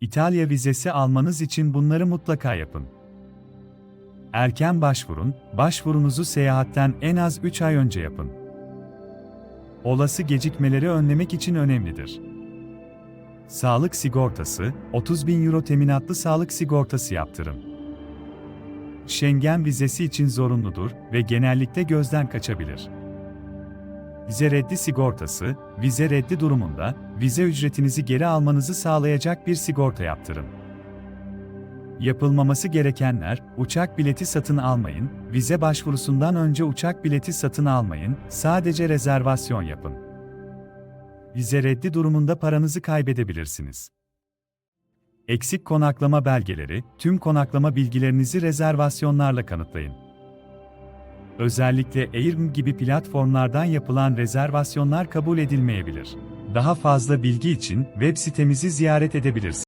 İtalya vizesi almanız için bunları mutlaka yapın. Erken başvurun, başvurunuzu seyahatten en az 3 ay önce yapın. Olası gecikmeleri önlemek için önemlidir. Sağlık sigortası, 30 bin euro teminatlı sağlık sigortası yaptırın. Schengen vizesi için zorunludur ve genellikle gözden kaçabilir. Vize reddi sigortası, vize reddi durumunda, vize ücretinizi geri almanızı sağlayacak bir sigorta yaptırın. Yapılmaması gerekenler, uçak bileti satın almayın, vize başvurusundan önce uçak bileti satın almayın, sadece rezervasyon yapın. Vize reddi durumunda paranızı kaybedebilirsiniz. Eksik konaklama belgeleri, tüm konaklama bilgilerinizi rezervasyonlarla kanıtlayın. Özellikle Airbnb gibi platformlardan yapılan rezervasyonlar kabul edilmeyebilir. Daha fazla bilgi için web sitemizi ziyaret edebilirsiniz.